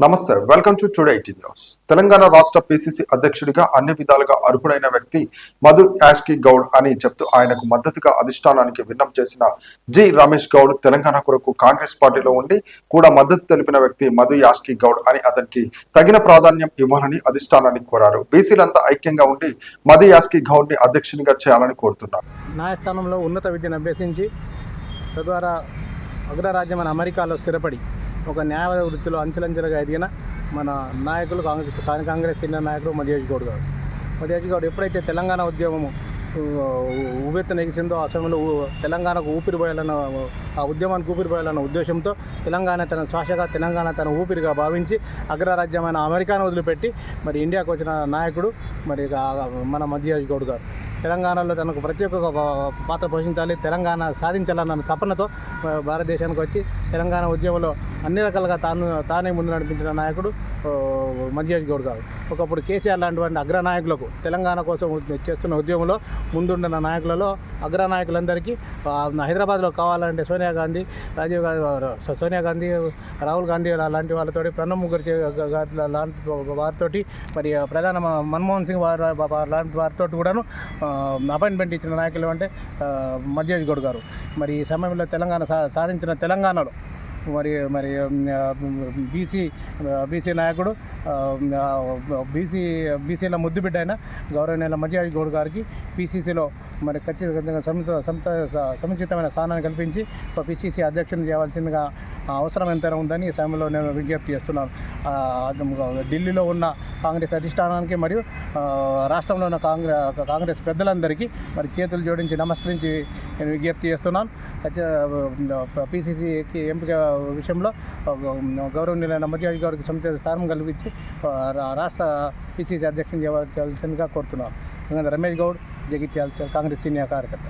నమస్తే welcome to today eighteen news Telangana రాష్ట్ర PCC అధ్యక్షుడిగా అన్ని విధాలుగా అర్హుడైన వ్యక్తి మధు యాష్కి గౌడ్ అని చెప్తూ ఆయనకు మద్దతుగా అధిష్టానానికి విన్నం చేసిన జి రమేష్ గౌడ్ తెలంగాణ కొరకు కాంగ్రెస్ పార్టీలో ఉండి కూడా మద్దతు తెలిపిన వ్యక్తి మధు యాష్కి గౌడ్ అని అతనికి తగిన ప్రాధాన్యం ఇవ్వాలని అధిష్టానానికి కోరారు. బీసీలంతా ఐక్యంగా ఉండి మధు యాష్కి గౌడ్ని అధ్యక్షునిగా చేయాలని కోరుతున్నారు. న్యాయస్థానంలో ఉన్నత విద్యను అభ్యసించి తద్వారా అగ్రరాజ్యమైన అమెరికాలో స్థిరపడి ఒక న్యాయ వృత్తిలో అంచెలంచెలుగా ఎదిగిన మన నాయకులు కాంగ్రెస్ కాంగ్రెస్ సీనియర్ నాయకుడు మధుయేష్ గౌడ్ గారు. మధుయేష్ గౌడ్ ఎప్పుడైతే తెలంగాణ ఉద్యమము ఉవ్వెత్తున ఎగిసిందో ఆ సమయంలో తెలంగాణకు ఊపిరి పోయాలన్న ఆ ఉద్యమానికి ఊపిరి పోయాలన్న ఉద్దేశంతో తెలంగాణ తన శ్వాసగా తెలంగాణ తన ఊపిరిగా భావించి అగ్రరాజ్యమైన అమెరికాను వదిలిపెట్టి మరి ఇండియాకు వచ్చిన నాయకుడు మరి మన మధ్యేష్ గౌడ్ గారు. తెలంగాణలో తనకు ప్రత్యేక పాత్ర పోషించాలి తెలంగాణ సాధించాలన్న తపనతో భారతదేశానికి వచ్చి తెలంగాణ ఉద్యమంలో అన్ని రకాలుగా తాను తానే ముందు నడిపించిన నాయకుడు ఆ, మధ్యేష్ గౌడ్ గారు ఒకప్పుడు కేసీఆర్ లాంటి అగ్రనాయకులకు తెలంగాణ కోసం చేస్తున్న ఉద్యమంలో ముందుండిన నాయకులలో అగ్రనాయకులందరికీ హైదరాబాద్లో కావాలంటే సోనియా గాంధీ రాజీవ్ గాంధీ సోనియా గాంధీ రాహుల్ గాంధీ లాంటి వాళ్ళతోటి ప్రణబ్ ముఖర్జీ గా- లాంటి వారితోటి మరి ప్రధాన మన్మోహన్ సింగ్ వారి లాంటి వారితో కూడాను అపాయింట్మెంట్ ఇచ్చిన నాయకులు అంటే మధ్యజ్ గౌడ్ గారు. మరి ఈ సమయంలో తెలంగాణ సా- సాధించిన తెలంగాణలో మరి మరి బీసీ బీసీ నాయకుడు బీసీ బీసీల ముద్దుబిడ్డ అయిన గౌరవనీయుల మధ్యాజ్ గౌడ్ గారికి పీసీసీలో మరి ఖచ్చితంగా సమిత సమిత సముచితమైన స్థానాన్ని కల్పించి పిసిసి అధ్యక్షుని చేయవలసిందిగా అవసరం ఎంతైనా ఉందని ఈ సమయంలో నేను విజ్ఞప్తి చేస్తున్నాను. ఢిల్లీలో ఉన్న కాంగ్రెస్ అధిష్టానానికి మరియు రాష్ట్రంలో ఉన్న కాంగ్రెస్ కాంగ్రెస్ పెద్దలందరికీ మరి చేతులు జోడించి నమస్కరించి నేను విజ్ఞప్తి చేస్తున్నాను. పిసిసికి ఎంపిక విషయంలో గౌరవనీయులైన మధ్యాజ్ గౌడ్కి సమితి స్థానం కల్పించి రాష్ట్ర పిసిసి అధ్యక్షుని చేయాల్సిందిగా కోరుతున్నాం. రమేష్ గౌడ్ జగిత్యాల కాంగ్రెస్ సీనియర్ కార్యకర్త.